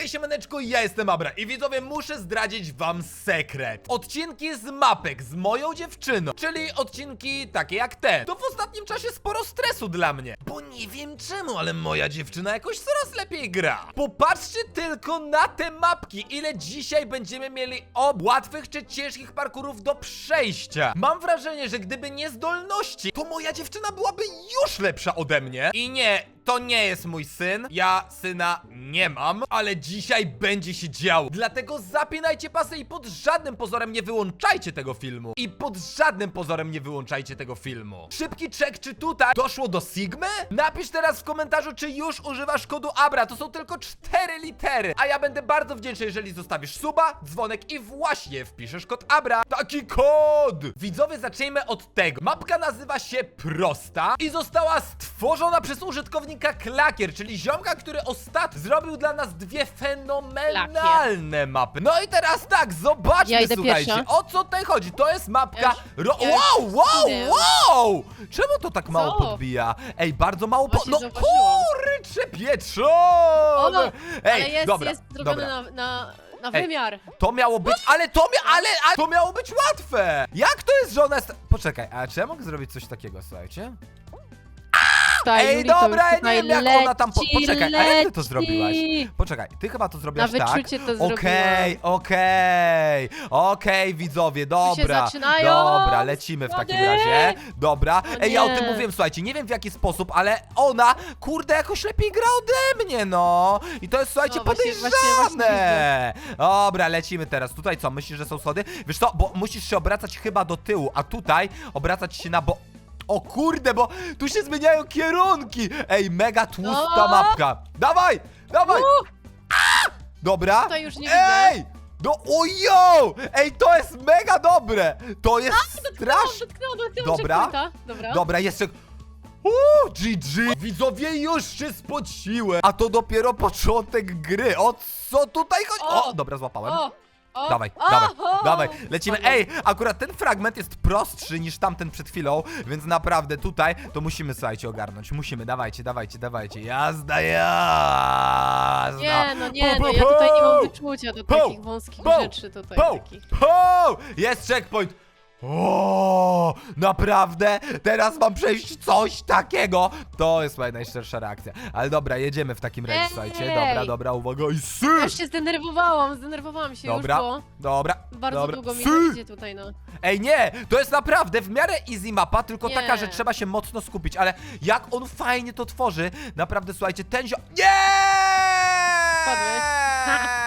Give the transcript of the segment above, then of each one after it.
Hej siemaneczko, ja jestem Abra i widzowie muszę zdradzić wam sekret. Odcinki z mapek z moją dziewczyną, czyli odcinki takie jak ten. To w ostatnim czasie sporo stresu dla mnie, bo nie wiem czemu, ale moja dziewczyna jakoś coraz lepiej gra. Popatrzcie tylko na te mapki, ile dzisiaj będziemy mieli ob łatwych czy ciężkich parkurów do przejścia. Mam wrażenie, że gdyby nie zdolności, to moja dziewczyna byłaby już lepsza ode mnie. I nie, to nie jest mój syn. Ja syna nie mam, ale dzisiaj będzie się działo. Dlatego zapinajcie pasy i pod żadnym pozorem nie wyłączajcie tego filmu. I pod żadnym pozorem nie wyłączajcie tego filmu. Szybki check, czy tutaj doszło do Sigmy? Napisz teraz w komentarzu, czy już używasz kodu ABRA. To są tylko cztery litery. A ja będę bardzo wdzięczny, jeżeli zostawisz suba, dzwonek i właśnie wpiszesz kod ABRA. Taki kod! Widzowie, zacznijmy od tego. Mapka nazywa się Prosta i została stworzona przez użytkownika Klakier, czyli ziomka, który ostatnio zrobił dla nas dwie fenomenalne mapy. No i teraz tak, zobaczmy, Ja idę słuchajcie, pierwsza. o co tutaj chodzi. To jest mapka... Ro- ja już wow, wow, idę. wow! Czemu to tak mało Co? podbija? Ej, bardzo mało po... Właśnie No zauważyłam. kurcze pieczone! O, Ej, ale jest, dobra, jest zrobione dobra. na, na, na Ej. wymiar. To miało być, ale to, mia ale, ale to miało być łatwe! Jak to jest, że ona jest... Poczekaj, a czy ja mogę zrobić coś takiego, słuchajcie? Tutaj, Ej, Juli, to dobra, już ja tutaj nie wiem jak ona tam... Po poczekaj, a jak ty to leci. zrobiłaś? Poczekaj, ty chyba to zrobiłaś Na tak? wyczucie to zrobiłam. Okej, okej, okej, widzowie, dobra, zaczynają dobra, lecimy w takim schody. razie, dobra. O Ej, ja o nie. tym mówiłem, słuchajcie, nie wiem w jaki sposób, ale ona, kurde, jakoś lepiej gra ode mnie, no. I to jest, słuchajcie, No, właśnie- podejrzane. właśnie- Dobra, lecimy teraz. Tutaj co, myślisz, że są schody? Wiesz co, bo musisz się obracać chyba do tyłu, a tutaj obracać się na bo... O kurde, bo tu się zmieniają kierunki! Ej, mega tłusta mapka. Dawaj, dawaj! Dobra. Tutaj już nie widzę. Ej! No ojo! Ej, to jest mega dobre! To jest straszne! Dotknęłam, dotknęłam Dobra. checkpointa. Dobra. Dobra, jeszcze... Uuu, GG! Widzowie, już się spociłem! A to dopiero początek gry! O co tutaj chodzi? O, O! dobra, złapałem. O, o, Dawaj, o, dawaj, o. dawaj, lecimy. Dobra. Ej, akurat ten fragment jest prostszy niż tamten przed chwilą, więc naprawdę tutaj to musimy, słuchajcie, ogarnąć. Musimy, dawajcie, dawajcie, dawajcie. Jazda, jazda! Nie, no nie, Pu, no pu, ja tutaj nie pu. mam wyczucia do takich wąskich rzeczy tutaj. Po! Takich. Po! Jest checkpoint! O, naprawdę? Teraz mam przejść coś takiego? To jest moja najszczersza reakcja. Ale dobra, jedziemy w takim razie, Ej! słuchajcie. Dobra, dobra, uwaga i sy! Aż się zdenerwowałam, zdenerwowałam się Dobra, już, bo dobra, bardzo dobra. długo mi idzie tutaj, no. Ej, nie! To jest naprawdę w miarę easy mapa, tylko Nie. taka, że trzeba się mocno skupić, ale jak on fajnie to tworzy, naprawdę, słuchajcie, ten zio... Nie! Padłeś.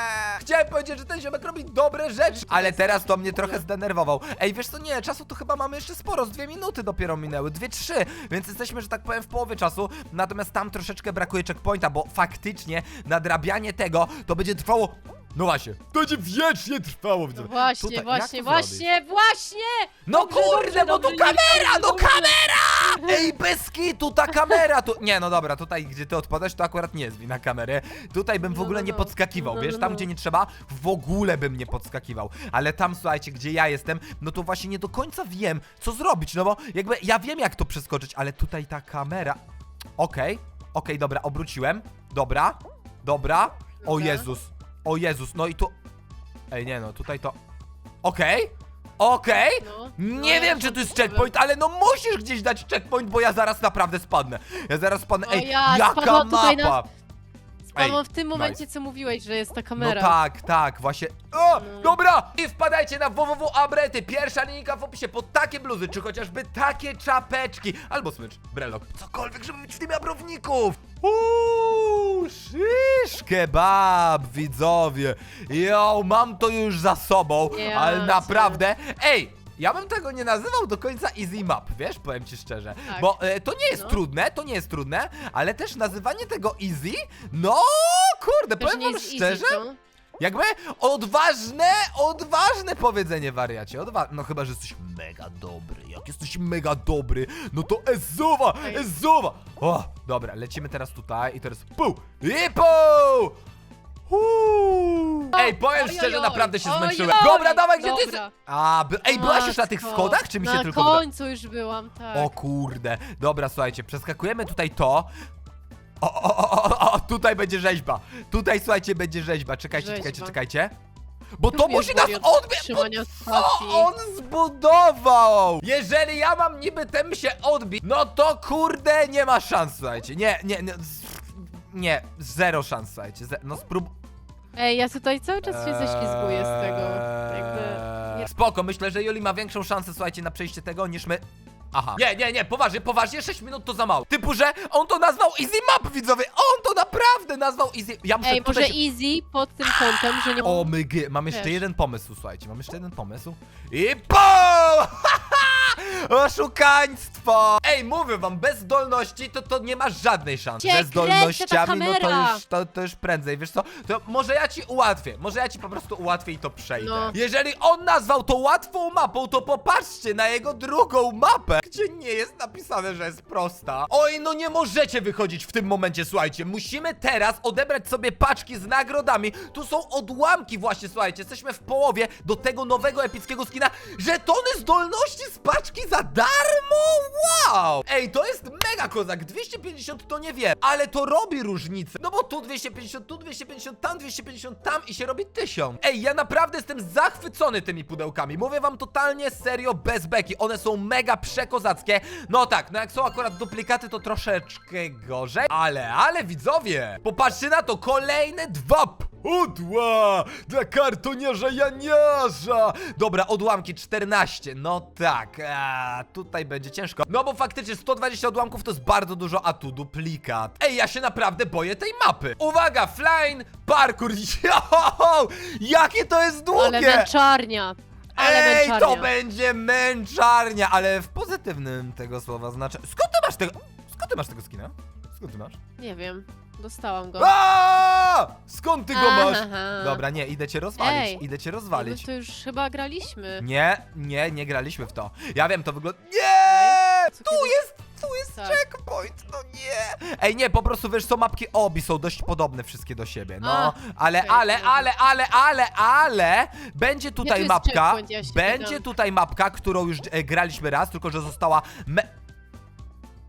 Chciałem powiedzieć, że ten ziomek robi dobre rzeczy, ale teraz to mnie trochę zdenerwował. Ej, wiesz co, nie, czasu to chyba mamy jeszcze sporo, z dwie minuty dopiero minęły, dwie, trzy, więc jesteśmy, że tak powiem, w połowie czasu, natomiast tam troszeczkę brakuje checkpointa, bo faktycznie nadrabianie tego to będzie trwało... No właśnie, to będzie wiecznie trwało. widzowie. Właśnie, Tutaj, jak właśnie, to zrobić? właśnie, właśnie! No Dobrze, kurde, dobrze, bo tu dobrze, kamera, no dobrze. kamera! Ej, bez kitu, ta kamera tu... Nie, no dobra, tutaj gdzie ty odpadasz, to akurat nie jest wina kamery. Tutaj bym w No, ogóle no, nie no. podskakiwał, No, wiesz, no, tam no. gdzie nie trzeba, w ogóle bym nie podskakiwał. Ale tam, słuchajcie, gdzie ja jestem, no to właśnie nie do końca wiem, co zrobić, no bo jakby ja wiem, jak to przeskoczyć, ale tutaj ta kamera... Okej, okej, dobra, obróciłem, dobra, dobra, o Dobra. Jezus, o Jezus, no i tu... Ej, nie no, tutaj to... Okej, okej, No, nie no, wiem, ja czy to jest checkpoint, ale no musisz gdzieś dać checkpoint, bo ja zaraz naprawdę spadnę. Ja zaraz spadnę. O Ej, ja, jaka spadłam tutaj na- mapa! Spadłam w tym momencie, co mówiłeś, że jest ta No kamera. tak, tak, właśnie. O, No. dobra! I wpadajcie na www.abrety. Pierwsza linijka w opisie po takie bluzy, czy chociażby takie czapeczki. Albo smycz, brelok, cokolwiek, żeby mieć w tym abrowników. Uuu, shish kebab, widzowie. Jo, mam to już za sobą, ale naprawdę. Ej! Ja bym tego nie nazywał do końca easy map, wiesz, powiem ci szczerze. Tak. Bo e, to nie jest No. trudne, to nie jest trudne, ale też nazywanie tego easy, no kurde, powiem nie wam jest szczerze, Easy, co? jakby odważne, odważne powiedzenie wariacie. Odwa no chyba, że jesteś mega dobry. Jak jesteś mega dobry, no to ezuwa, Ej. ezuwa. O, dobra, lecimy teraz tutaj i teraz pół i pół. Uuu. Ej, powiem Oj, szczerze, naprawdę się oj, zmęczyłem. Dobra, dawaj, gdzie ty... dobra. A, by... ej, byłaś już na tych Matko, schodach, czy mi się na tylko... wyda- końcu już byłam, tak. O kurde. Dobra, słuchajcie, przeskakujemy tutaj to. O, o, o, o, o, tutaj będzie rzeźba. Tutaj, słuchajcie, będzie rzeźba. Czekajcie, czekajcie, Rzeźba. czekajcie. Bo to musi nas od odbić. trzymania Co stacji. on zbudował? Jeżeli ja mam niby tem się odbić, no to kurde, nie ma szans, słuchajcie. Nie, nie, nie. z- Nie, zero szans, słuchajcie. Ze, no sprób... Ej, ja tutaj cały czas się ześlizguję z tego. Jakby... Eee, Spoko, myślę, że Juli ma większą szansę, słuchajcie, na przejście tego niż my. Aha. Nie, nie, nie, poważnie, poważnie, 6 minut to za mało. Typu, że on to nazwał Easy Map, widzowie. On to naprawdę nazwał Easy. Ja muszę Ej, może tutaj easy pod tym kątem, że nie O mygy, mam jeszcze Wiesz. jeden pomysł, słuchajcie, mam jeszcze jeden pomysł. I POM! Oszukaństwo! Ej, mówię wam, bez zdolności to, to nie masz żadnej szansy. Cię Ze zdolnościami, no ta to kamera. już, to, to już prędzej, wiesz co? To może ja ci ułatwię, może ja ci po prostu ułatwię i to przejdę. No. Jeżeli on nazwał to łatwą mapą, to popatrzcie na jego drugą mapę, gdzie nie jest napisane, że jest prosta. Oj, no nie możecie wychodzić w tym momencie, słuchajcie. Musimy teraz odebrać sobie paczki z nagrodami. Tu są odłamki właśnie, słuchajcie. Jesteśmy w połowie do tego nowego epickiego skina. Żetony zdolności z paczki za darmo? Wow! Ej, to jest mega kozak. 250 to nie wiem, ale to robi różnicę. No bo tu 250, tu 250, tam 250, tam i się robi 1000. Ej, ja naprawdę jestem zachwycony tymi pudełkami. Mówię wam totalnie serio, bez beki. One są mega przekozackie. No tak, no jak są akurat duplikaty, to troszeczkę gorzej. Ale, ale widzowie, popatrzcie na to, kolejne dwa pudła dla kartoniarza Janiarza. Dobra, odłamki 14, no tak, a, tutaj będzie ciężko. No bo faktycznie 120 odłamków to jest bardzo dużo, a tu duplikat. Ej, ja się naprawdę boję tej mapy. Uwaga, flying parkour. Yo, jakie to jest długie. Ale męczarnia. Ale Ej, męczarnia. to będzie męczarnia, ale w pozytywnym tego słowa znaczy. Skąd ty masz tego? Skąd ty masz tego skina? Skąd ty masz? Nie wiem. Dostałam go. A! Skąd ty go masz? Aha. Dobra, nie, idę cię rozwalić, Ej. idę cię My rozwalić. to już chyba graliśmy. Nie, nie, nie graliśmy w to. Ja wiem, to wygląda. Nie! Co Tu kiedyś- jest, tu jest Tak. checkpoint, no nie! Ej, nie, po prostu wiesz co, mapki obi są dość podobne wszystkie do siebie, no. A, ale, okej, ale, dobra. ale, ale, ale, ale, będzie tutaj jest mapka, checkpoint? Ja się będzie pytam. tutaj mapka, którą już e, graliśmy raz, tylko że została me...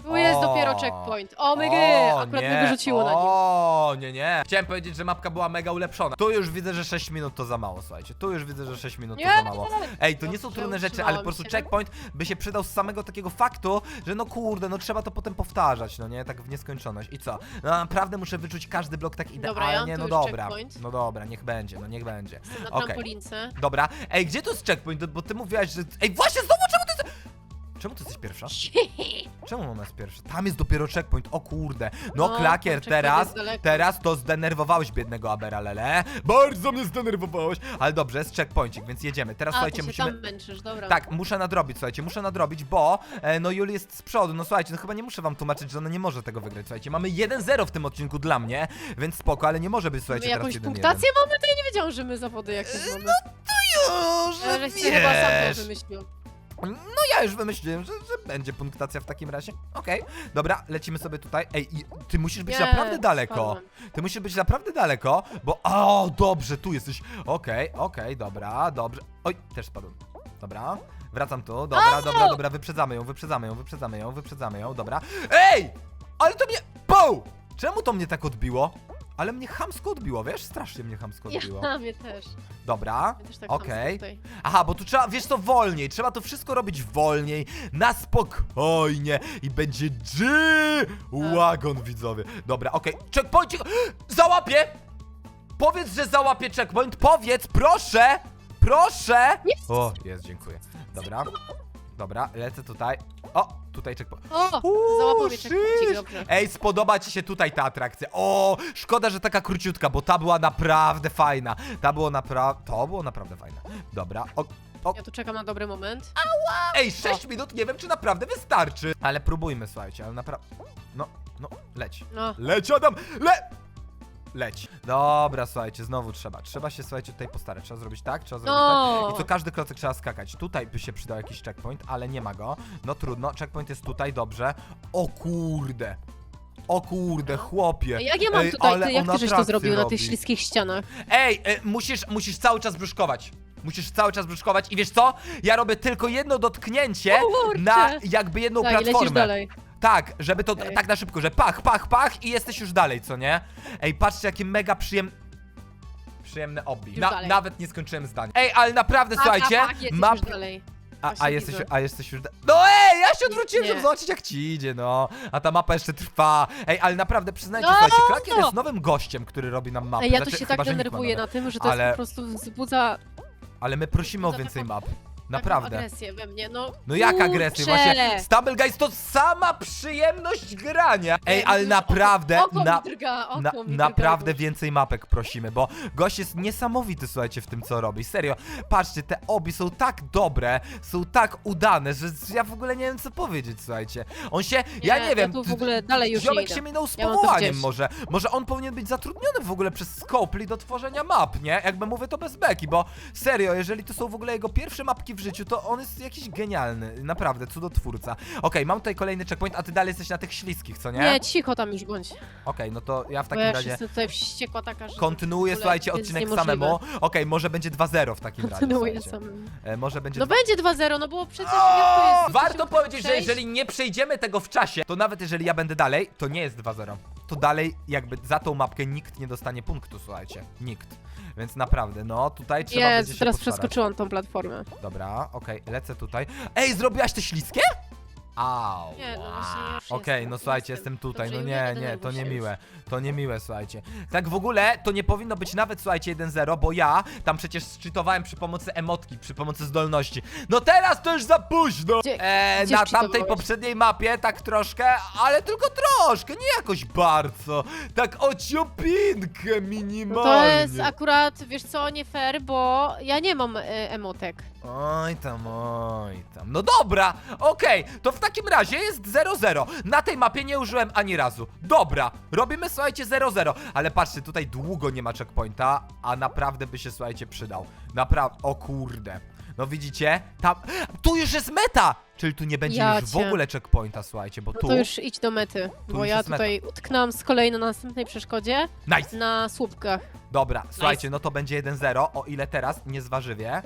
Tu jest O. dopiero checkpoint. O my gry! O, Akurat nie. mnie wyrzuciło na nim. O, nie, nie. Chciałem powiedzieć, że mapka była mega ulepszona. Tu już widzę, że 6 minut to za mało, słuchajcie. Tu już widzę, że 6 minut to Nie, za mało. Ej, to nie są Dobrze, trudne rzeczy, ale utrzymałam po prostu się. checkpoint by się przydał z samego takiego faktu, że no kurde, no trzeba to potem powtarzać, no nie? Tak w nieskończoność. I co? No naprawdę muszę wyczuć każdy blok tak idealnie, no już dobra. checkpoint. No dobra, niech będzie, no niech będzie. Na Okej. trampolince. Dobra. Ej, gdzie to jest checkpoint? Bo ty mówiłaś, że... Ej, właśnie, znowu Czemu ty jesteś pierwsza? Czemu ona jest pierwsza? Tam jest dopiero checkpoint, o kurde. No, No, klakier, checkpoint teraz, jest daleko. teraz to zdenerwowałeś biednego Abera Lele. Bardzo mnie zdenerwowałeś. Ale dobrze, jest checkpointik, więc jedziemy. Teraz A, słuchajcie, ty się musimy... tam męczysz, dobra. Tak, muszę nadrobić, słuchajcie, muszę nadrobić, bo e, no Juli jest z przodu. No słuchajcie, no chyba nie muszę wam tłumaczyć, że ona nie może tego wygrać. Słuchajcie, mamy 1-0 w tym odcinku dla mnie, więc spoko, ale nie może być, My słuchajcie, teraz jakąś 1-1. punktację mamy? To ja nie wiedziałam, że my zawody jakieś mamy. Już, Ja żeś sobie chyba sam to wymyślił. No ja już wymyśliłem, że, że będzie punktacja w takim razie. Okej, dobra, lecimy sobie tutaj. Ej, i ty musisz być Nie, naprawdę daleko. spadłam. Ty musisz być naprawdę daleko, bo... O, dobrze, tu jesteś. Okej, okej, dobra, dobrze. Oj, też spadłem. Dobra, wracam tu. Dobra, dobra, dobra, wyprzedzamy ją, wyprzedzamy ją, wyprzedzamy ją, wyprzedzamy ją, dobra. Ej! Ale to mnie... Poł! Czemu to mnie tak odbiło? Ale mnie chamsko odbiło, wiesz? Strasznie mnie chamsko odbiło. Ja, mnie też. Dobra, też tak okej. okay. Aha, bo tu trzeba, wiesz co, wolniej. Trzeba to wszystko robić wolniej, na spokojnie i będzie G-Wagon, widzowie. Dobra, okej. Checkpointik! Załapię! Powiedz, że załapię checkpoint. Powiedz, proszę! Proszę! O, jest, dziękuję. Dobra. Dobra, lecę tutaj. O, tutaj checkpoint. O! Uuu, Załapał mnie checkpointik, szysz. dobrze. Ej, spodoba ci się tutaj ta atrakcja. O, szkoda, że taka króciutka, bo ta była naprawdę fajna. Ta było naprawdę, to było naprawdę fajne. Dobra, o, o, Ja tu czekam na dobry moment. Ej, 6 minut, nie wiem czy naprawdę wystarczy. Ale próbujmy, słuchajcie, ale naprawdę. No, no, leć. No. Leć, Adam! Le! Leć. Dobra, słuchajcie, znowu trzeba. Trzeba się, słuchajcie, tutaj postarać. Trzeba zrobić tak, trzeba zrobić No. tak. I co każdy klocek trzeba skakać. Tutaj by się przydał jakiś checkpoint, ale nie ma go. No trudno, checkpoint jest tutaj, dobrze. O kurde. O kurde, chłopie. Jak ja mam Ej, tutaj, ale ty, jak on ty żeś to atrakcje zrobił na robi. tych śliskich ścianach? Ej, e, musisz, musisz cały czas brzuszkować. Musisz cały czas brzuszkować i wiesz co? Ja robię tylko jedno dotknięcie O kurczę. na jakby jedną Tak, i lecisz platformę. dalej. Tak, żeby to tak na szybko, że pach, pach, pach i jesteś już dalej, co nie? Ej, patrzcie, jakie mega przyjemne... Przyjemne. Już Na, dalej. nawet nie skończyłem zdania. Ej, ale naprawdę, słuchajcie, tak, jesteś map... już dalej. A, a, Właśnie jesteś, widzę. a jesteś już... da- No ej, ja się odwróciłem, Nie. żeby zobaczyć jak ci idzie, no. A ta mapa jeszcze trwa. Ej, ale naprawdę, przyznajcie, No, słuchajcie, Klakier no. jest nowym gościem, który robi nam mapę. Ej, ja tu Znaczy, się chyba, tak że nikt ma denerwuję nowe. na tym, że to Ale- jest po prostu wzbudza Ale my prosimy o więcej taką- taką Naprawdę. agresję we mnie, no No jak agresję? kurczę. Właśnie Stumble Guys to sama przyjemność grania. Ej, ale już naprawdę, Oko, oko na, mi drga, oko na, mi drga naprawdę już. więcej mapek prosimy, bo gość jest niesamowity, słuchajcie, w tym co robi. Serio, patrzcie, te obi są tak dobre, są tak udane, że ja w ogóle nie wiem co powiedzieć, słuchajcie. On się, ja nie wiem, Ja tu w ogóle dalej już nie Ziomek idę. się minął z Ja mam to powołaniem gdzieś. może. Może on powinien być zatrudniony w ogóle przez Scopely do tworzenia map, nie? Jakby mówię to bez beki, bo serio, jeżeli to są w ogóle jego pierwsze mapki w życiu, to on jest jakiś genialny. Naprawdę, cudotwórca. Okej, mam tutaj kolejny checkpoint, a ty dalej jesteś na tych śliskich, co nie? Nie, cicho tam już bądź. Okej, no to ja w Bo takim ja razie jestem tutaj wściekła taka, że... kontynuuję, w ogóle słuchajcie, jest odcinek niemożliwe. samemu. Okej, może będzie 2-0 w takim razie, Kontynuuję słuchajcie. sam. E, może będzie No będzie 2-0, no bo przecież jak to jest... Warto musimy powiedzieć, że przejść. jeżeli nie przejdziemy tego w czasie, to nawet jeżeli ja będę dalej, to nie jest 2-0. To dalej jakby za tą mapkę nikt nie dostanie punktu, słuchajcie. Nikt. Więc naprawdę, no tutaj trzeba będzie Jest, się teraz postarać. przeskoczyłam tą platformę. Dobra, okej, lecę tutaj. Ej, zrobiłaś te śliskie? Au. Nie, no właśnie już Okej, jestem, no słuchajcie, jestem. jestem tutaj, Dobrze, no Julia, nie, nie to denerwuj się już. niemiłe, to niemiłe, słuchajcie. Tak w ogóle, to nie powinno być nawet, słuchajcie, 1-0, bo ja tam przecież szczytowałem przy pomocy emotki, przy pomocy zdolności. No teraz to już za późno! Gdzie- gdzie na tamtej szczytowałeś? poprzedniej mapie tak troszkę, ale tylko troszkę, nie jakoś bardzo. Tak o ciupinkę No minimalnie. to jest akurat, wiesz co, nie fair, bo ja nie mam e, emotek. Oj tam, oj tam. No dobra, okej, to w takim razie jest 0-0. Na tej mapie nie użyłem ani razu. Dobra, robimy słuchajcie 0-0. Ale patrzcie, tutaj długo nie ma checkpointa, a naprawdę by się słuchajcie przydał. Naprawdę, o kurde. No widzicie? Tam, tu już jest meta! Czyli tu nie będzie Ja już w cię. ogóle checkpointa, słuchajcie, bo No tu... to już idź do mety, bo już ja jest meta. tutaj utknęłam z kolei na następnej przeszkodzie Nice! na słupkach. Dobra, słuchajcie, no to będzie 1-0, o ile teraz nie zwarzywie.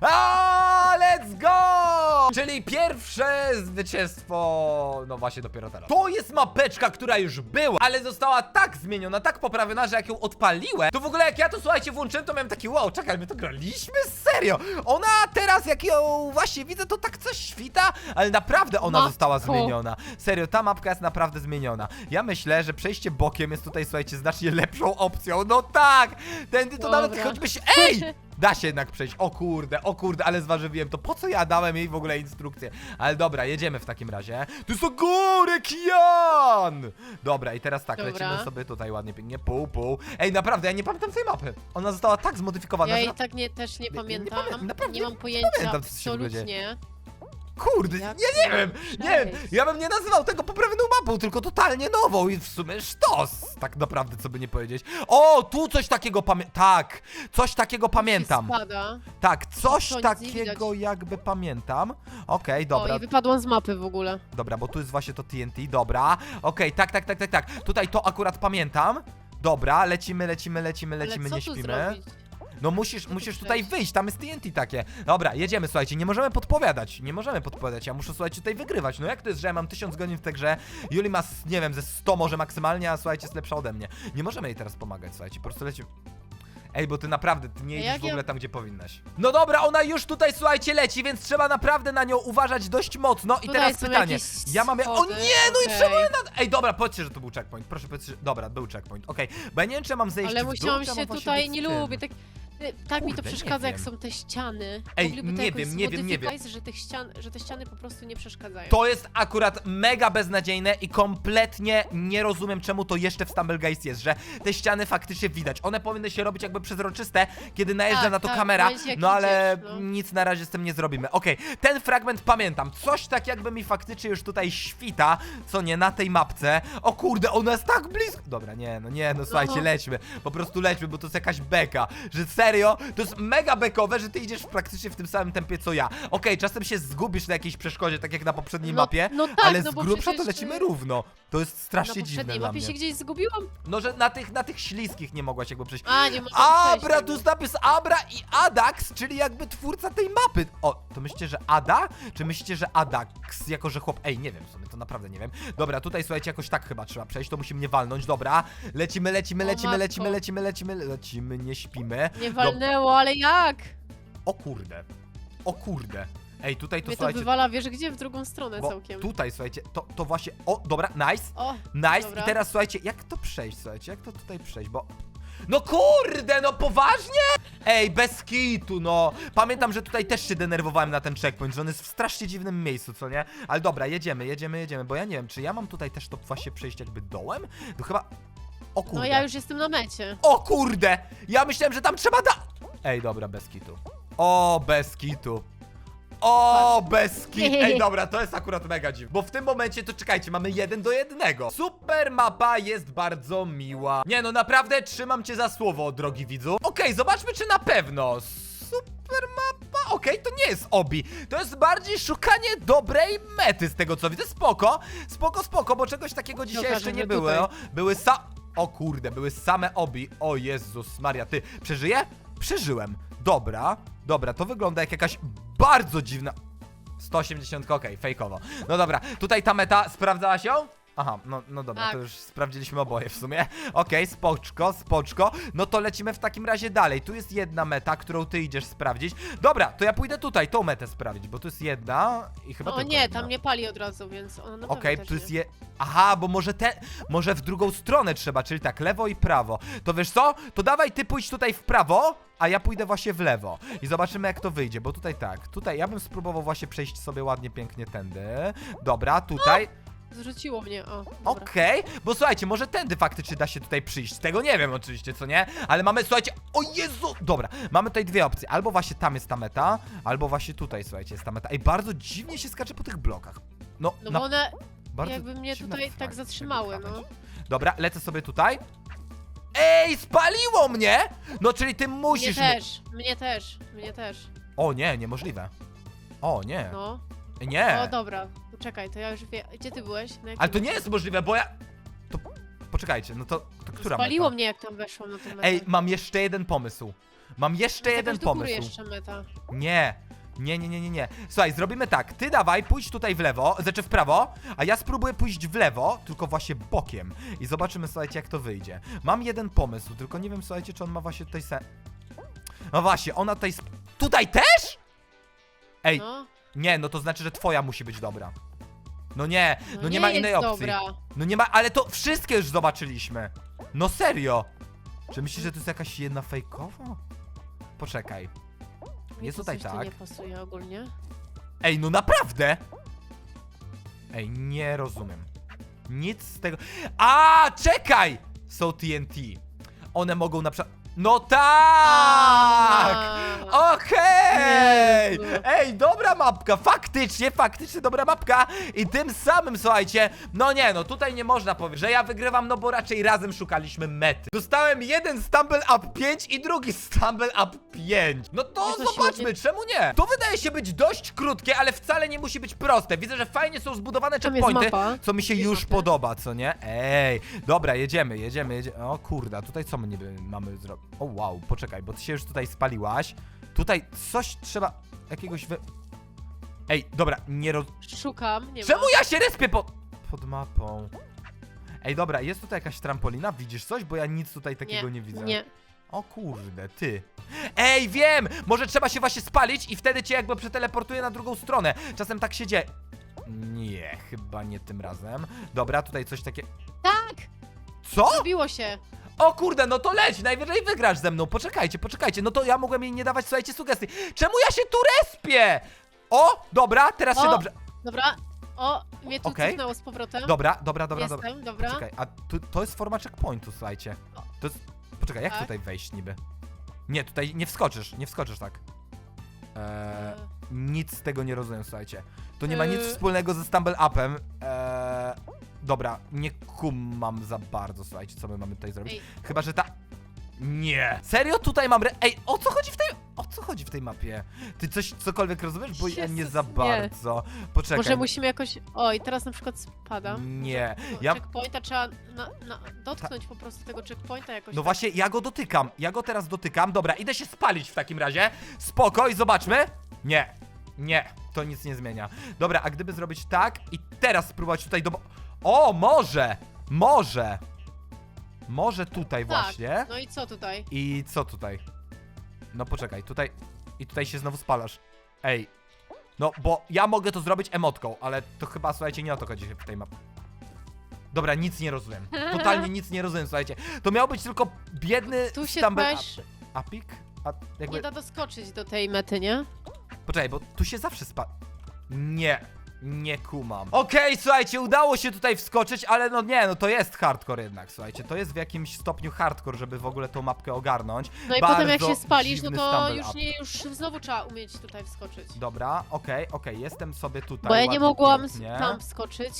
A, let's go! Czyli pierwsze zwycięstwo, no właśnie dopiero teraz. To jest mapeczka, która już była, ale została tak zmieniona, tak poprawiona, że jak ją odpaliłem, to w ogóle jak ja to słuchajcie włączyłem, to miałem taki wow, czekaj, my to graliśmy? Serio? Ona teraz, jak ją właśnie widzę, to tak coś świta, ale naprawdę ona Matko. została zmieniona. Serio, ta mapka jest naprawdę zmieniona. Ja myślę, że przejście bokiem jest tutaj, słuchajcie, znacznie lepszą opcją. No tak! Tędy to Dobra. nawet choćby się... Ej! Da się jednak przejść. O kurde, o kurde, ale zważywiłem to. Po co ja dałem jej w ogóle instrukcję? Ale dobra, jedziemy w takim razie. Tu jest ogórek, Jan! Dobra, i teraz tak, Dobra. lecimy sobie tutaj ładnie, pięknie, pół, pół. Ej, naprawdę, ja nie pamiętam tej mapy. Ona została tak zmodyfikowana, Ja że... jej tak nie, też nie nie pamiętam. pamiętam, naprawdę nie mam pojęcia pamiętam, co się absolutnie. Kurde, Jak ja nie wiem, nie wiem, przejść? ja bym nie nazywał tego poprawioną mapą, tylko totalnie nową i w sumie sztos, tak naprawdę, co by nie powiedzieć. O, tu coś takiego pamiętam, tak, coś takiego pamiętam, Spada. tak, coś nic nie takiego widać. jakby pamiętam. Okej, O, dobra, i wypadłam z mapy w ogóle. dobra, bo tu jest właśnie to TNT, dobra, okej, tak, tak, tak, tak, tak, tutaj to akurat pamiętam. Dobra, lecimy, lecimy, lecimy, lecimy, Ale nie co tu śpimy. zrobić? No musisz, musisz tutaj wyjść, tam jest TNT takie. Dobra, jedziemy, słuchajcie, nie możemy podpowiadać, nie możemy podpowiadać, ja muszę, słuchajcie, tutaj wygrywać. No jak to jest, że ja mam 1000 godzin w tej grze, Juli ma, nie wiem, ze 100 może maksymalnie, a słuchajcie, jest lepsza ode mnie. Nie możemy jej teraz pomagać, słuchajcie, po prostu lecimy. Ej, bo ty naprawdę, ty nie idziesz jak w ogóle tam, gdzie powinnaś. No dobra, ona już tutaj, słuchajcie, leci, więc trzeba naprawdę na nią uważać dość mocno. I Tutaj teraz są pytanie, jakieś ja mam... O schody, nie, no i okej. trzeba na... Ej, dobra, powiedzcie, że to był checkpoint, proszę powiedzcie, że... Dobra, był checkpoint, okej. Bo ja nie wiem, czy ja mam zejść Ale w dół, musiałam czy ja się właśnie tutaj, być nie w tym. lubię, tak, tak mi to Kurde, nie przeszkadza, jak wiem. są te ściany. Ej, Mogliby to nie jakoś wiem, nie wiem, nie wiem. zmodyfikować, Że, tych ścian, że te ściany po prostu nie przeszkadzają. To jest akurat mega beznadziejne i kompletnie nie rozumiem, czemu to jeszcze w Stumble Guys jest, że te ściany faktycznie widać. One powinny się robić jakby przezroczyste, kiedy najeżdża Tak, na to tak, kamera, w momencie, jak no ale idziesz, no. nic na razie z tym nie zrobimy. Okej, ten fragment pamiętam. Coś tak jakby mi faktycznie już tutaj świta, co nie, na tej mapce. O kurde, ona jest tak blisko. Dobra, nie, no nie, no słuchajcie, No. lećmy. Po prostu lećmy, bo to jest jakaś beka, że serio, to jest mega bekowe, że ty idziesz praktycznie w tym samym tempie co ja. Okej, czasem się zgubisz na jakiejś przeszkodzie, tak jak na poprzedniej No- mapie, no tak, ale no z bo grubsza to przecież, lecimy y, równo. To jest Na strasznie dziwne poprzedniej dla mapie mnie. się gdzieś zgubiłam? No, że na tych, na tych śliskich nie mogłaś jakby przejść. A, nie mogłam przejść Abra, tu jest napis Abra i Adax, czyli jakby twórca tej mapy. O, to myślicie, że Ada? Czy myślicie, że Adax, jako że chłop... Ej, nie wiem w sumie, to naprawdę nie wiem. Dobra, tutaj słuchajcie, jakoś tak chyba trzeba przejść, to musi mnie walnąć, dobra. Lecimy, lecimy, O, lecimy, matko. lecimy, lecimy, lecimy, lecimy, nie śpimy. Nie walnęło, ale jak? O kurde, o kurde. Ej, tutaj to Mnie to słuchajcie... wywala, wiesz gdzie? W drugą stronę Bo całkiem. tutaj, słuchajcie, to, to właśnie... O, dobra, nice. O, Nice, Dobra. i teraz słuchajcie, jak to przejść, słuchajcie, jak to tutaj przejść, bo... No kurde, no poważnie? Ej, bez kitu, no. Pamiętam, że tutaj też się denerwowałem na ten checkpoint, że on jest w strasznie dziwnym miejscu, co nie? Ale dobra, jedziemy, jedziemy, jedziemy, bo ja nie wiem, czy ja mam tutaj też to właśnie przejść jakby dołem? To chyba... O kurde. no ja już jestem na mecie. O kurde! Ja myślałem, że tam trzeba da... Ej, dobra, bez kitu. O, bez kitu. O, bez kitu. Ej, dobra, to jest akurat mega dziwne. Bo w tym momencie, to czekajcie, mamy jeden do jednego. Super mapa jest bardzo miła. Nie no, naprawdę trzymam cię za słowo, drogi widzu. Okej, zobaczmy, czy na pewno. Super mapa. Okej, to nie jest obi. To jest bardziej szukanie dobrej mety z tego co widzę. Spoko, spoko, spoko, bo czegoś takiego dzisiaj jeszcze nie było. Były sa... O kurde, były same obi. O Jezus Maria, ty przeżyję? Przeżyłem. Dobra, dobra, to wygląda jak jakaś bardzo dziwna... 180, okej, fejkowo. No dobra, tutaj ta meta, sprawdzałaś ją? Aha, no, no dobra, Tak. to już sprawdziliśmy oboje w sumie. Okej, spoczko, spoczko. No to lecimy w takim razie dalej. Tu jest jedna meta, którą ty idziesz sprawdzić. Dobra, to ja pójdę tutaj, tą metę sprawdzić, bo tu jest jedna i chyba O tylko nie, jedna. tam nie pali od razu, więc ona na Okej, pewno tu też jest nie. je... Aha, bo może te... Może w drugą stronę trzeba, czyli tak, lewo i prawo. To wiesz co? To dawaj ty pójdź tutaj w prawo, a ja pójdę właśnie w lewo. I zobaczymy jak to wyjdzie, bo tutaj tak, tutaj ja bym spróbował właśnie przejść sobie ładnie, pięknie tędy. Dobra, tutaj... Zrzuciło mnie, o. Dobra. Okej, bo słuchajcie, może tędy faktycznie da się tutaj przyjść. Tego nie wiem oczywiście, co nie? Ale mamy, słuchajcie, o Jezu! Dobra, mamy tutaj dwie opcje. Albo właśnie tam jest ta meta, albo właśnie tutaj, słuchajcie, jest ta meta. Ej, bardzo dziwnie się skacze po tych blokach. No, No na bo one bardzo jakby mnie dziwna tutaj tak zatrzymały, no. Dobra, lecę sobie tutaj. Ej, spaliło mnie! No, czyli ty Mnie musisz... też, mnie też, mnie też. O nie, niemożliwe. O nie, No. nie. O dobra, czekaj, to ja już wiem. Gdzie ty byłeś? Na jakim Ale to nie jest możliwe, bo ja... To... Poczekajcie, no to, to która Spaliło meta? mnie jak tam weszłam na tę metę. Ej, mam jeszcze jeden pomysł. Mam jeszcze Jest jeden do góry pomysł. jeszcze meta. Nie. Nie, nie, nie, nie, nie. Słuchaj, zrobimy tak. Ty dawaj, pójdź tutaj w lewo, znaczy w prawo, a ja spróbuję pójść w lewo, tylko właśnie bokiem. I zobaczymy, słuchajcie, jak to wyjdzie. Mam jeden pomysł, tylko nie wiem, słuchajcie, czy on ma właśnie tutaj se... No właśnie, ona tutaj... Sp... Tutaj też? Ej, No, nie, no to znaczy, że twoja musi być dobra. No nie, no, no nie, ma innej jest opcji. Dobra. No nie ma, ale to wszystkie już zobaczyliśmy. No serio. Czy myślisz, że to jest jakaś jedna fejkowa? Poczekaj. Mi Jest to tutaj coś tu tak. nie pasuje ogólnie. Ej, no naprawdę! Ej, nie rozumiem. Nic z tego. A, czekaj! Są TNT. One mogą na przykład. No tak! Okej! Jezu. Ej, dobra mapka, faktycznie, faktycznie dobra mapka i tym samym, słuchajcie, no nie, no tutaj nie można powiedzieć, że ja wygrywam, no bo raczej razem szukaliśmy mety. Dostałem jeden Stumble Up 5 i drugi Stumble Up 5. No to to zobaczmy, czemu nie? To wydaje się być dość krótkie, ale wcale nie musi być proste. Widzę, że fajnie są zbudowane Tam jest checkpointy, mapa. co mi się Jest już mapa. podoba, co nie? Ej, dobra, jedziemy, jedziemy, jedziemy. O kurde, a tutaj co my niby mamy zrobić? O wow, poczekaj, bo ty się już tutaj spaliłaś. Tutaj coś trzeba, jakiegoś wy... Ej, dobra, nie roz... Szukam, nie Czemu ma. ja się respię pod... pod mapą? Ej, dobra, jest tutaj jakaś trampolina? Widzisz coś? Bo ja nic tutaj takiego nie, widzę. Nie, O kurde, ty. Ej, wiem! Może trzeba się właśnie spalić i wtedy cię jakby przeteleportuje na drugą stronę. Czasem tak się dzieje. Nie, chyba nie tym razem. Dobra, tutaj coś takie... tak! Co? Zrobiło się. O kurde, no to leć, najwyżej wygrasz ze mną. Poczekajcie, poczekajcie. No to ja mogłem jej nie dawać, słuchajcie, sugestii. Czemu ja się tu respię? O, dobra, teraz się O, dobrze... Dobra. O, mnie tu Okej. cofnęło z powrotem. Dobra, dobra, dobra, dobra. Jestem, dobra. Poczekaj, a tu, to jest forma checkpointu, słuchajcie. To jest... Poczekaj, jak Tak. tutaj wejść niby? Nie, tutaj nie wskoczysz, nie wskoczysz tak. Eee, E, nic z tego nie rozumiem, słuchajcie. To nie ma nic Yy. wspólnego ze Stumble Upem. Eee, dobra, nie kumam za bardzo, słuchajcie, co my mamy tutaj zrobić. Ej. Chyba, że ta... Nie. Serio tutaj mam... Re... Ej, o co chodzi w tej... O co chodzi w tej mapie? Ty coś, cokolwiek rozumiesz? Bo ja nie Jezus, za nie. bardzo. Poczekaj. Może musimy jakoś... O, i teraz na przykład spada. Nie. Ja... Checkpointa trzeba na, na, dotknąć po prostu tego checkpointa jakoś No tak. właśnie, ja go dotykam. Ja go teraz dotykam. Dobra, idę się spalić w takim razie. Spoko i zobaczmy. Nie. Nie. To nic nie zmienia. Dobra, a gdyby zrobić tak i teraz spróbować tutaj do... O, może! Może! Może tutaj tak. właśnie. No i co tutaj? I co tutaj? No poczekaj, tutaj... I tutaj się znowu spalasz. Ej. No, bo ja mogę to zrobić emotką, ale to chyba, słuchajcie, nie o to chodzi w tej mapie. Dobra, nic nie rozumiem. Totalnie nic nie rozumiem, słuchajcie. To miał być tylko biedny Tu się stumble też Apik? A jakby... nie da doskoczyć do tej mety, nie? Poczekaj, bo tu się zawsze spa... Nie. Nie kumam. Okej, słuchajcie, udało się tutaj wskoczyć, ale no nie, no to jest hardcore jednak, słuchajcie. To jest w jakimś stopniu hardcore, żeby w ogóle tą mapkę ogarnąć. No i Bardzo potem jak się spalisz, no dziwny to stumble już up. nie, już znowu trzeba umieć tutaj wskoczyć. Dobra, okej, okej, jestem sobie tutaj. Bo ja nie ładnie, mogłam pięknie. tam wskoczyć.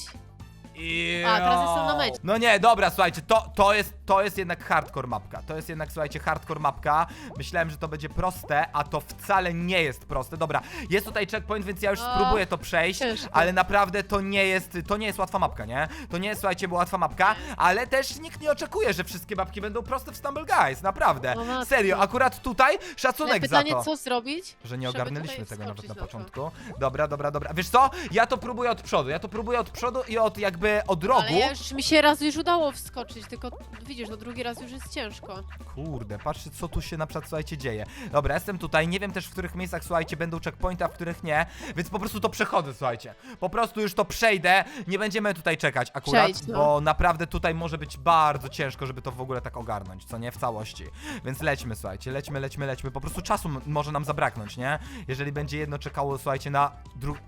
I... A, teraz jestem na mecie. No nie, dobra, słuchajcie, to, to, jest, to jest jednak hardcore mapka. To jest jednak, słuchajcie, hardcore mapka. Myślałem, że to będzie proste, a to wcale nie jest proste. Dobra, jest tutaj checkpoint, więc ja już O, spróbuję to przejść, ciężko. ale naprawdę to nie jest, to nie jest łatwa mapka, nie? To nie jest, słuchajcie, była łatwa mapka, ale też nikt nie oczekuje, że wszystkie mapki będą proste w Stumble Guys, naprawdę. No matko. Serio, akurat tutaj Ale szacunek pytanie, za to. co zrobić? Że nie żeby ogarnęliśmy tutaj tego nawet na początku. Dobra, dobra, dobra. Wiesz co? Ja to próbuję od przodu. Ja to próbuję od przodu i od jakby od rogu. Ale ja już mi się raz już udało wskoczyć, tylko widzisz, no drugi raz już jest ciężko. Kurde, patrzcie co tu się na przykład, słuchajcie, dzieje. Dobra, jestem tutaj, nie wiem też w których miejscach, słuchajcie, będą checkpointy, a w których nie, więc po prostu to przechodzę, słuchajcie. Po prostu już to przejdę, nie będziemy tutaj czekać akurat, Przejdź, no. bo naprawdę tutaj może być bardzo ciężko, żeby to w ogóle tak ogarnąć, co nie, w całości. Więc lećmy, słuchajcie, lećmy, lećmy, lećmy, po prostu czasu m- może nam zabraknąć, nie? Jeżeli będzie jedno czekało, słuchajcie, na drugi...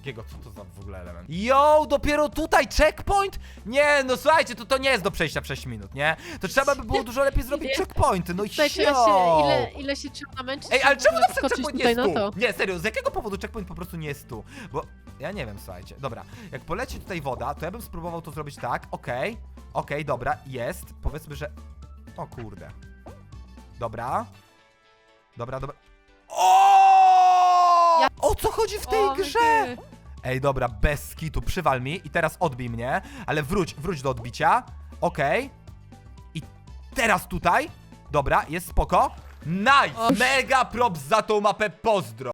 Jakiego, co to za w ogóle element? Yo, dopiero tutaj checkpoint? Nie, no słuchajcie, to to nie jest do przejścia w 6 minut, nie? To trzeba by było dużo lepiej zrobić Nie. checkpointy, no i sio. się, ile, ile się trzeba namęczyć, Ej, ale żeby czemu wskoczyć checkpoint nie tutaj jest na tu? to? Nie, serio, z jakiego powodu checkpoint po prostu nie jest tu? Bo ja nie wiem, słuchajcie. Dobra, jak poleci tutaj woda, to ja bym spróbował to zrobić tak, okej, okej, dobra, jest, powiedzmy, że... O kurde. Dobra. Dobra, dobra. Co chodzi w tej O, grze? ty. Ej, dobra, bez skitu, przywal mi i teraz odbij mnie, ale wróć, wróć do odbicia. Okej. I teraz tutaj. Dobra, jest spoko. Nice! Mega props za tą mapę, pozdro!